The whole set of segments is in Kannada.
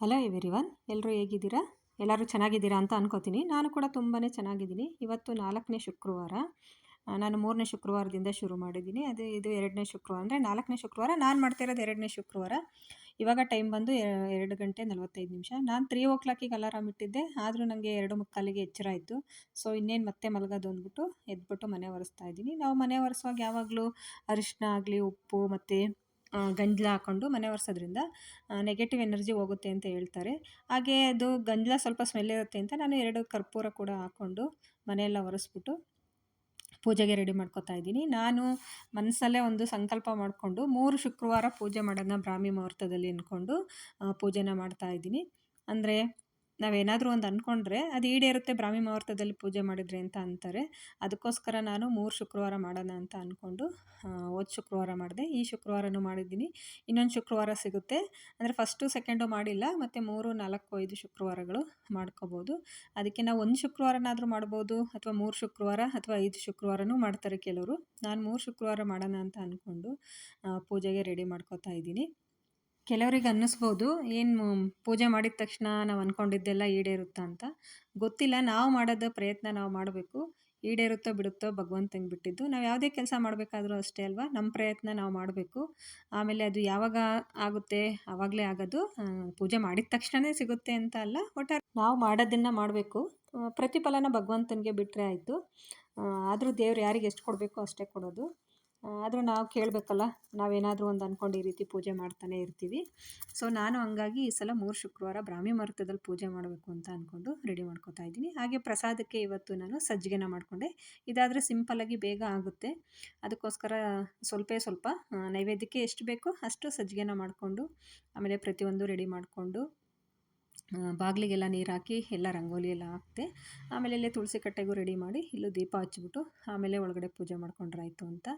ಹಲೋ ಎವ್ರಿವನ್ ಎಲ್ಲರೂ ಹೇಗಿದ್ದೀರಾ? ಎಲ್ಲರೂ ಚೆನ್ನಾಗಿದ್ದೀರಾ ಅಂತ ಅನ್ಕೋತೀನಿ. ನಾನು ಕೂಡ ತುಂಬಾ ಚೆನ್ನಾಗಿದ್ದೀನಿ. ಇವತ್ತು ನಾಲ್ಕನೇ ಶುಕ್ರವಾರ. ನಾನು ಮೂರನೇ ಶುಕ್ರವಾರದಿಂದ ಶುರು ಮಾಡಿದ್ದೀನಿ. ಅದು ಇದು ಎರಡನೇ ಶುಕ್ರವಾರ ಅಂದರೆ ನಾಲ್ಕನೇ ಶುಕ್ರವಾರ. ನಾನು ಮಾಡ್ತಾ ಇರೋದು ಎರಡನೇ ಶುಕ್ರವಾರ. ಇವಾಗ ಟೈಮ್ ಬಂದು ಎರಡು ಗಂಟೆ ನಲವತ್ತೈದು ನಿಮಿಷ. ನಾನು ತ್ರೀ ಓ ಕ್ಲಾಕಿಗೆ ಅಲಾರಾಮ್ ಇಟ್ಟಿದ್ದೆ. ಆದರೂ ನನಗೆ ಎರಡು ಮುಕ್ಕಾಲಿಗೆ ಎಚ್ಚರ ಆಯಿತು. ಸೊ ಇನ್ನೇನು ಮತ್ತೆ ಮಲಗೋದು ಅಂದ್ಬಿಟ್ಟು ಎದ್ಬಿಟ್ಟು ಮನೆ ಒರೆಸ್ತಾ ಇದ್ದೀನಿ. ನಾವು ಮನೆ ಒರೆಸುವಾಗ ಯಾವಾಗಲೂ ಅರಿಶಿನ ಆಗಲಿ, ಉಪ್ಪು ಮತ್ತು ಗಂಜಲ ಹಾಕ್ಕೊಂಡು ಮನೆ ಒರೆಸೋದ್ರಿಂದ ನೆಗೆಟಿವ್ ಎನರ್ಜಿ ಹೋಗುತ್ತೆ ಅಂತ ಹೇಳ್ತಾರೆ. ಹಾಗೆ ಅದು ಗಂಜಲ ಸ್ವಲ್ಪ ಸ್ಮೆಲ್ ಇರುತ್ತೆ ಅಂತ ನಾನು ಎರಡು ಕರ್ಪೂರ ಕೂಡ ಹಾಕ್ಕೊಂಡು ಮನೆಯೆಲ್ಲ ಒರೆಸ್ಬಿಟ್ಟು ಪೂಜೆಗೆ ರೆಡಿ ಮಾಡ್ಕೊತಾ ಇದ್ದೀನಿ. ನಾನು ಮನಸ್ಸಲ್ಲೇ ಒಂದು ಸಂಕಲ್ಪ ಮಾಡಿಕೊಂಡು ಮೂರು ಶುಕ್ರವಾರ ಪೂಜೆ ಮಾಡೋದನ್ನ ಬ್ರಾಹ್ಮಿ ಮುಹೂರ್ತದಲ್ಲಿ ಅಂದ್ಕೊಂಡು ಪೂಜೆನ ಮಾಡ್ತಾ ಇದ್ದೀನಿ. ಅಂದರೆ ನಾವೇನಾದರೂ ಒಂದು ಅಂದ್ಕೊಂಡ್ರೆ ಅದು ಈಡೇರುತ್ತೆ ಬ್ರಾಹ್ಮಿ ಮುಹೂರ್ತದಲ್ಲಿ ಪೂಜೆ ಮಾಡಿದ್ರೆ ಅಂತ ಅಂತಾರೆ. ಅದಕ್ಕೋಸ್ಕರ ನಾನು ಮೂರು ಶುಕ್ರವಾರ ಮಾಡೋಣ ಅಂತ ಅಂದ್ಕೊಂಡು ಹೋದ ಶುಕ್ರವಾರ ಮಾಡಿದೆ. ಈ ಶುಕ್ರವಾರನೂ ಮಾಡಿದ್ದೀನಿ. ಇನ್ನೊಂದು ಶುಕ್ರವಾರ ಸಿಗುತ್ತೆ. ಅಂದರೆ ಫಸ್ಟು ಸೆಕೆಂಡು ಮಾಡಿಲ್ಲ, ಮತ್ತು ಮೂರು, ನಾಲ್ಕು, ಐದು ಶುಕ್ರವಾರಗಳು ಮಾಡ್ಕೋಬೋದು. ಅದಕ್ಕೆ ನಾವು ಒಂದು ಶುಕ್ರವಾರನಾದರೂ ಮಾಡ್ಬೋದು, ಅಥವಾ ಮೂರು ಶುಕ್ರವಾರ, ಅಥವಾ ಐದು ಶುಕ್ರವಾರನೂ ಮಾಡ್ತಾರೆ ಕೆಲವರು. ನಾನು ಮೂರು ಶುಕ್ರವಾರ ಮಾಡೋಣ ಅಂತ ಅಂದ್ಕೊಂಡು ಪೂಜೆಗೆ ರೆಡಿ ಮಾಡ್ಕೋತಾ ಇದ್ದೀನಿ. ಕೆಲವರಿಗೆ ಅನ್ನಿಸ್ಬೋದು, ಏನು ಪೂಜೆ ಮಾಡಿದ ತಕ್ಷಣ ನಾವು ಅಂದ್ಕೊಂಡಿದ್ದೆಲ್ಲ ಈಡೇರುತ್ತ ಅಂತ. ಗೊತ್ತಿಲ್ಲ, ನಾವು ಮಾಡೋದ ಪ್ರಯತ್ನ ನಾವು ಮಾಡಬೇಕು. ಈಡೇರುತ್ತೋ ಬಿಡುತ್ತೋ ಭಗವಂತಂಗೆ ಬಿಟ್ಟಿದ್ದು. ನಾವು ಯಾವುದೇ ಕೆಲಸ ಮಾಡಬೇಕಾದ್ರೂ ಅಷ್ಟೇ ಅಲ್ವಾ? ನಮ್ಮ ಪ್ರಯತ್ನ ನಾವು ಮಾಡಬೇಕು. ಆಮೇಲೆ ಅದು ಯಾವಾಗ ಆಗುತ್ತೆ? ಆವಾಗಲೇ ಆಗೋದು. ಪೂಜೆ ಮಾಡಿದ ತಕ್ಷಣವೇ ಸಿಗುತ್ತೆ ಅಂತ ಅಲ್ಲ, ಒಟ್ಟಾರೆ ನಾವು ಮಾಡೋದನ್ನು ಮಾಡಬೇಕು. ಪ್ರತಿಫಲನ ಭಗವಂತನಿಗೆ ಬಿಟ್ಟರೆ ಆಯಿತು. ಆದರೂ ದೇವ್ರು ಯಾರಿಗೆ ಎಷ್ಟು ಕೊಡಬೇಕು ಅಷ್ಟೇ ಕೊಡೋದು. ಆದರೂ ನಾವು ಕೇಳಬೇಕಲ್ಲ, ನಾವೇನಾದರೂ ಒಂದು ಅಂದ್ಕೊಂಡು ಈ ರೀತಿ ಪೂಜೆ ಮಾಡ್ತಾನೆ ಇರ್ತೀವಿ. ಸೊ ನಾನು ಹಂಗಾಗಿ ಈ ಸಲ ಮೂರು ಶುಕ್ರವಾರ ಬ್ರಾಹ್ಮಿ ಮುಹೂರ್ತದಲ್ಲಿ ಪೂಜೆ ಮಾಡಬೇಕು ಅಂತ ಅಂದ್ಕೊಂಡು ರೆಡಿ ಮಾಡ್ಕೊತಾ ಇದ್ದೀನಿ. ಹಾಗೆ ಪ್ರಸಾದಕ್ಕೆ ಇವತ್ತು ನಾನು ಸಜ್ಜಿಗೆನ ಮಾಡಿಕೊಂಡೆ. ಇದಾದರೆ ಸಿಂಪಲ್ಲಾಗಿ ಬೇಗ ಆಗುತ್ತೆ. ಅದಕ್ಕೋಸ್ಕರ ಸ್ವಲ್ಪ ಸ್ವಲ್ಪ ನೈವೇದ್ಯಕ್ಕೆ ಎಷ್ಟು ಬೇಕೋ ಅಷ್ಟು ಸಜ್ಜಿಗೆನ ಮಾಡಿಕೊಂಡು, ಆಮೇಲೆ ಪ್ರತಿಯೊಂದು ರೆಡಿ ಮಾಡಿಕೊಂಡು ಬಾಗಿಲಿಗೆಲ್ಲ ನೀರು ಹಾಕಿ ಎಲ್ಲ ರಂಗೋಲಿ ಎಲ್ಲ ಹಾಕ್ತೆ. ಆಮೇಲೆ ಇಲ್ಲೇ ತುಳಸಿ ಕಟ್ಟೆಗೂ ರೆಡಿ ಮಾಡಿ ಇಲ್ಲೂ ದೀಪ ಹಚ್ಬಿಟ್ಟು ಆಮೇಲೆ ಒಳಗಡೆ ಪೂಜೆ ಮಾಡ್ಕೊಂಡ್ರಾಯ್ತು ಅಂತ.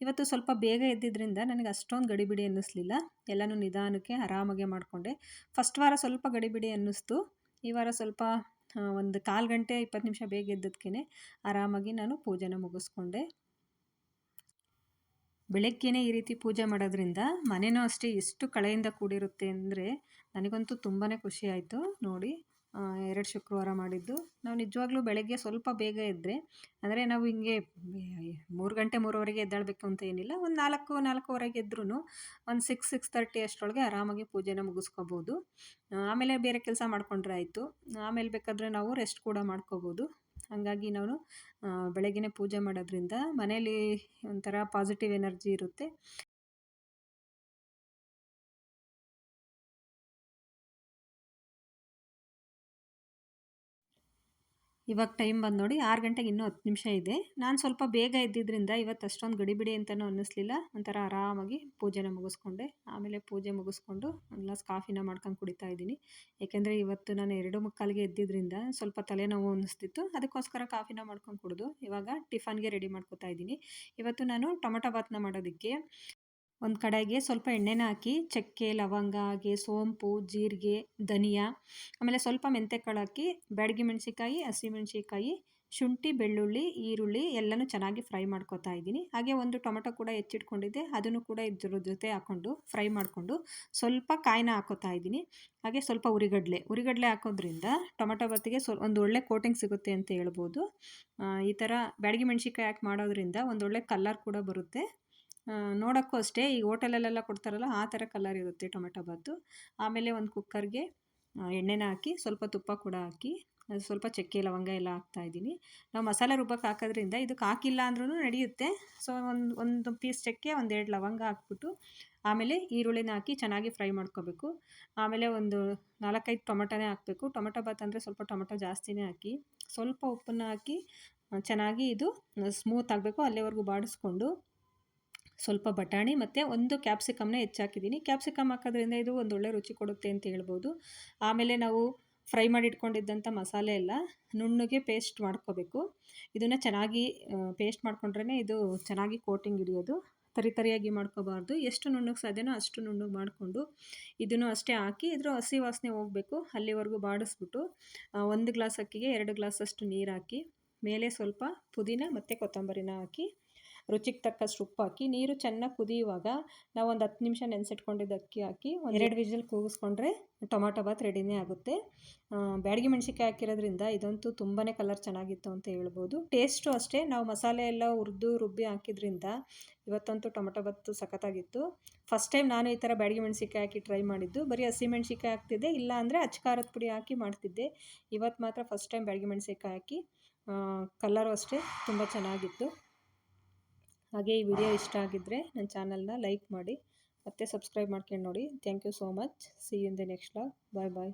ಇವತ್ತು ಸ್ವಲ್ಪ ಬೇಗ ಎದ್ದಿದ್ದರಿಂದ ನನಗೆ ಅಷ್ಟೊಂದು ಗಡಿಬಿಡಿ ಅನ್ನಿಸ್ಲಿಲ್ಲ. ಎಲ್ಲನೂ ನಿಧಾನಕ್ಕೆ ಆರಾಮಾಗೆ ಮಾಡಿಕೊಂಡೆ. ಫಸ್ಟ್ ವಾರ ಸ್ವಲ್ಪ ಗಡಿಬಿಡಿ ಅನ್ನಿಸ್ತು. ಈ ವಾರ ಸ್ವಲ್ಪ ಒಂದು ಕಾಲು ಗಂಟೆ ಇಪ್ಪತ್ತು ನಿಮಿಷ ಬೇಗ ಎದ್ದದಕ್ಕೆ ಆರಾಮಾಗಿ ನಾನು ಪೂಜೆನ ಮುಗಿಸ್ಕೊಂಡೆ. ಬೆಳಗ್ಗೆನೇ ಈ ರೀತಿ ಪೂಜೆ ಮಾಡೋದ್ರಿಂದ ಮನೆಯೂ ಅಷ್ಟೇ ಎಷ್ಟು ಕಳೆಯಿಂದ ಕೂಡಿರುತ್ತೆ ಅಂದರೆ ನನಗಂತೂ ತುಂಬಾ ಖುಷಿ ಆಯಿತು. ನೋಡಿ ಎರಡು ಶುಕ್ರವಾರ ಮಾಡಿದ್ದು. ನಾವು ನಿಜವಾಗ್ಲೂ ಬೆಳಗ್ಗೆ ಸ್ವಲ್ಪ ಬೇಗ ಇದ್ದರೆ ಅಂದರೆ ನಾವು ಹಿಂಗೆ ಮೂರು ಗಂಟೆ ಮೂರುವರೆಗೆ ಎದ್ದಾಳಬೇಕು ಅಂತ ಏನಿಲ್ಲ, ಒಂದು ನಾಲ್ಕು, ನಾಲ್ಕೂವರೆಗೆ ಎದ್ರೂ ಒಂದು ಸಿಕ್ಸ್ ಸಿಕ್ಸ್ ತರ್ಟಿ ಅಷ್ಟರೊಳಗೆ ಆರಾಮಾಗಿ ಪೂಜೆನ ಮುಗಿಸ್ಕೋಬೋದು. ಆಮೇಲೆ ಬೇರೆ ಕೆಲಸ ಮಾಡ್ಕೊಂಡ್ರೆ ಆಯಿತು. ಆಮೇಲೆ ಬೇಕಾದರೆ ನಾವು ರೆಸ್ಟ್ ಕೂಡ ಮಾಡ್ಕೋಬೋದು. ಹಾಗಾಗಿ ನಾನು ಬೆಳಗ್ಗೆಯೇ ಪೂಜೆ ಮಾಡೋದ್ರಿಂದ ಮನೇಲಿ ಒಂಥರ ಪಾಸಿಟಿವ್ ಎನರ್ಜಿ ಇರುತ್ತೆ. ಇವಾಗ ಟೈಮ್ ಬಂದು ನೋಡಿ ಆರು ಗಂಟೆಗೆ ಇನ್ನೂ ಹತ್ತು ನಿಮಿಷ ಇದೆ. ನಾನು ಸ್ವಲ್ಪ ಬೇಗ ಇದ್ದಿದ್ದರಿಂದ ಇವತ್ತು ಅಷ್ಟೊಂದು ಗಡಿಬಿಡಿ ಅಂತಲೂ ಅನ್ನಿಸ್ಲಿಲ್ಲ. ಒಂಥರ ಆರಾಮಾಗಿ ಪೂಜೆನ ಮುಗಿಸ್ಕೊಂಡೆ. ಆಮೇಲೆ ಪೂಜೆ ಮುಗಿಸ್ಕೊಂಡು ಒಂದು ಗ್ಲಾಸ್ ಕಾಫಿನ ಮಾಡ್ಕೊಂಡು ಕುಡಿತಾ ಇದ್ದೀನಿ. ಏಕೆಂದರೆ ಇವತ್ತು ನಾನು ಎರಡು ಮುಕ್ಕಾಲಿಗೆ ಎದ್ದಿದ್ದರಿಂದ ಸ್ವಲ್ಪ ತಲೆನೋವು ಅನ್ನಿಸ್ತಿತ್ತು. ಅದಕ್ಕೋಸ್ಕರ ಕಾಫಿನ ಮಾಡ್ಕೊಂಡು ಕುಡಿದು ಇವಾಗ ಟಿಫನ್ಗೆ ರೆಡಿ ಮಾಡ್ಕೊತಾ ಇದ್ದೀನಿ. ಇವತ್ತು ನಾನು ಟೊಮೊಟೊ ಬಾತ್ನ ಮಾಡೋದಕ್ಕೆ ಒಂದು ಕಡೆಗೆ ಸ್ವಲ್ಪ ಎಣ್ಣೆನ ಹಾಕಿ, ಚಕ್ಕೆ, ಲವಂಗ, ಹಾಗೆ ಸೋಂಪು, ಜೀರಿಗೆ, ಧನಿಯಾ, ಆಮೇಲೆ ಸ್ವಲ್ಪ ಮೆಂತ್ಯಕಾಳು ಹಾಕಿ, ಬ್ಯಾಡಗಿ ಮೆಣಸಿಕಾಯಿ ಹಸಿಮೆಣಸಿಕಾಯಿ ಶುಂಠಿ, ಬೆಳ್ಳುಳ್ಳಿ, ಈರುಳ್ಳಿ ಎಲ್ಲನೂ ಚೆನ್ನಾಗಿ ಫ್ರೈ ಮಾಡ್ಕೊತಾ ಇದ್ದೀನಿ. ಹಾಗೆ ಒಂದು ಟೊಮೆಟೊ ಕೂಡ ಹೆಚ್ಚಿಟ್ಕೊಂಡಿದ್ದೆ, ಅದನ್ನು ಕೂಡ ಇದ್ರ ಜೊತೆ ಹಾಕ್ಕೊಂಡು ಫ್ರೈ ಮಾಡಿಕೊಂಡು ಸ್ವಲ್ಪ ಕಾಯಿನ ಹಾಕೋತಾ ಇದ್ದೀನಿ. ಹಾಗೆ ಸ್ವಲ್ಪ ಉರಿಗಡಲೆ ಉರಿಗಡಲೆ ಹಾಕೋದ್ರಿಂದ ಟೊಮೆಟೊ ಬತ್ತಿಗೆ ಸ್ವಲ್ಪ ಒಂದು ಒಳ್ಳೆ ಕೋಟಿಂಗ್ ಸಿಗುತ್ತೆ ಅಂತ ಹೇಳ್ಬೋದು. ಈ ಥರ ಬ್ಯಾಡಗಿ ಮೆಣಸಿಕಾಯಿ ಹಾಕಿ ಮಾಡೋದ್ರಿಂದ ಒಂದೊಳ್ಳೆ ಕಲ್ಲರ್ ಕೂಡ ಬರುತ್ತೆ. ನೋಡೋಕ್ಕೂ ಅಷ್ಟೇ, ಈ ಹೋಟೆಲಲ್ಲೆಲ್ಲ ಕೊಡ್ತಾರಲ್ಲ, ಆ ಥರ ಕಲರ್ ಇರುತ್ತೆ ಟೊಮೆಟೊ ಬಾತು ಆಮೇಲೆ ಒಂದು ಕುಕ್ಕರ್ಗೆ ಎಣ್ಣೆನ ಹಾಕಿ, ಸ್ವಲ್ಪ ತುಪ್ಪ ಕೂಡ ಹಾಕಿ ಸ್ವಲ್ಪ ಚಕ್ಕೆ, ಲವಂಗ ಎಲ್ಲ ಹಾಕ್ತಾ ಇದ್ದೀನಿ. ನಾವು ಮಸಾಲೆ ರುಬ್ಬಕ್ಕೆ ಹಾಕೋದ್ರಿಂದ ಇದಕ್ಕೆ ಹಾಕಿಲ್ಲ ಅಂದ್ರೂ ನಡೆಯುತ್ತೆ. ಸೊ ಒಂದು ಒಂದು ಪೀಸ್ ಚಕ್ಕೆ ಒಂದೆರಡು ಲವಂಗ ಹಾಕ್ಬಿಟ್ಟು, ಆಮೇಲೆ ಈರುಳ್ಳಿನ ಹಾಕಿ ಚೆನ್ನಾಗಿ ಫ್ರೈ ಮಾಡ್ಕೋಬೇಕು. ಆಮೇಲೆ ಒಂದು ನಾಲ್ಕೈದು ಟೊಮೆಟೊನೇ ಹಾಕಬೇಕು. ಟೊಮೆಟೊ ಬಾತ್ ಅಂದರೆ ಸ್ವಲ್ಪ ಟೊಮೆಟೊ ಜಾಸ್ತಿನೇ ಹಾಕಿ, ಸ್ವಲ್ಪ ಉಪ್ಪನ್ನು ಹಾಕಿ ಚೆನ್ನಾಗಿ ಇದು, ಸ್ಮೂತ್ ಆಗಬೇಕು, ಅಲ್ಲಿವರೆಗೂ ಬಾಡಿಸ್ಕೊಂಡು ಸ್ವಲ್ಪ ಬಟಾಣಿ ಮತ್ತು ಒಂದು ಕ್ಯಾಪ್ಸಿಕಮ್ನ ಹೆಚ್ಚಾಕಿದ್ದೀನಿ. ಕ್ಯಾಪ್ಸಿಕಮ್ ಹಾಕೋದ್ರಿಂದ ಇದು ಒಂದು ಒಳ್ಳೆ ರುಚಿ ಕೊಡುತ್ತೆ ಅಂತ ಹೇಳ್ಬೋದು. ಆಮೇಲೆ ನಾವು ಫ್ರೈ ಮಾಡಿ ಇಟ್ಕೊಂಡಿದ್ದಂಥ ಮಸಾಲೆ ಎಲ್ಲ ನುಣ್ಣಗೆ ಪೇಸ್ಟ್ ಮಾಡ್ಕೋಬೇಕು. ಇದನ್ನು ಚೆನ್ನಾಗಿ ಪೇಸ್ಟ್ ಮಾಡ್ಕೊಂಡ್ರೇ ಇದು ಚೆನ್ನಾಗಿ ಕೋಟಿಂಗ್ ಹಿಡಿಯೋದು, ತರಿ ತರಿಯಾಗಿ ಮಾಡ್ಕೋಬಾರ್ದು. ಎಷ್ಟು ನುಣ್ಣಗೆ ಸಾಧ್ಯನೋ ಅಷ್ಟು ನುಣ್ಣಗೆ ಮಾಡಿಕೊಂಡು ಇದನ್ನು ಅಷ್ಟೇ ಹಾಕಿ ಇದ್ರ ಹಸಿ ವಾಸನೆ ಹೋಗಬೇಕು. ಅಲ್ಲಿವರೆಗೂ ಬಾಡಿಸ್ಬಿಟ್ಟು ಒಂದು ಗ್ಲಾಸ್ ಅಕ್ಕಿಗೆ ಎರಡು ಗ್ಲಾಸಷ್ಟು ನೀರು ಹಾಕಿ, ಮೇಲೆ ಸ್ವಲ್ಪ ಪುದೀನ ಮತ್ತು ಕೊತ್ತಂಬರಿನ ಹಾಕಿ ರುಚಿಗೆ ತಕ್ಕಷ್ಟು ಉಪ್ಪು ಹಾಕಿ, ನೀರು ಚೆನ್ನಾಗಿ ಕುದಿಯುವಾಗ ನಾವು ಒಂದು ಹತ್ತು ನಿಮಿಷ ನೆನೆಸಿಟ್ಕೊಂಡಿದ್ದು ಅಕ್ಕಿ ಹಾಕಿ ಎರಡು ವಿಜಲ್ ಕೂಗಿಸ್ಕೊಂಡ್ರೆ ಟೊಮಾಟೊ ಬಾತ್ ರೆಡಿನೇ ಆಗುತ್ತೆ. ಬ್ಯಾಡಗಿ ಮೆಣಸಿಕಾಯಿ ಹಾಕಿರೋದ್ರಿಂದ ಇದಂತೂ ತುಂಬಾ ಕಲರ್ ಚೆನ್ನಾಗಿತ್ತು ಅಂತ ಹೇಳ್ಬೋದು. ಟೇಸ್ಟು ಅಷ್ಟೇ, ನಾವು ಮಸಾಲೆ ಎಲ್ಲ ಹುರಿದು ರುಬ್ಬಿ ಹಾಕಿದ್ರಿಂದ ಇವತ್ತಂತೂ ಟೊಮೊಟೊ ಬತ್ತು ಸಖತ್ತಾಗಿತ್ತು. ಫಸ್ಟ್ ಟೈಮ್ ನಾನು ಈ ಥರ ಬ್ಯಾಡಗಿ ಮೆಣಸಿಕಾಯಿ ಹಾಕಿ ಟ್ರೈ ಮಾಡಿದ್ದು. ಬರೀ ಹಸಿ ಮೆಣಸಿಕಾಯಿ ಹಾಕ್ತಿದ್ದೆ, ಇಲ್ಲ ಅಂದರೆ ಅಚ್ಚ ಖಾರದ ಪುಡಿ ಹಾಕಿ ಮಾಡ್ತಿದ್ದೆ. ಇವತ್ತು ಮಾತ್ರ ಫಸ್ಟ್ ಟೈಮ್ ಬ್ಯಾಡಗಿ ಮೆಣಸಿಕಾಯಿ ಹಾಕಿ ಕಲರು ಅಷ್ಟೇ ತುಂಬ ಚೆನ್ನಾಗಿತ್ತು. ಹಾಗೆ ಈ ವಿಡಿಯೋ ಇಷ್ಟ ಆಗಿದ್ದರೆ ನನ್ನ ಚಾನಲ್ನ ಲೈಕ್ ಮಾಡಿ ಮತ್ತೆ ಸಬ್ಸ್ಕ್ರೈಬ್ ಮಾಡ್ಕೊಂಡು ನೋಡಿ. Thank you so much see in the next log bye bye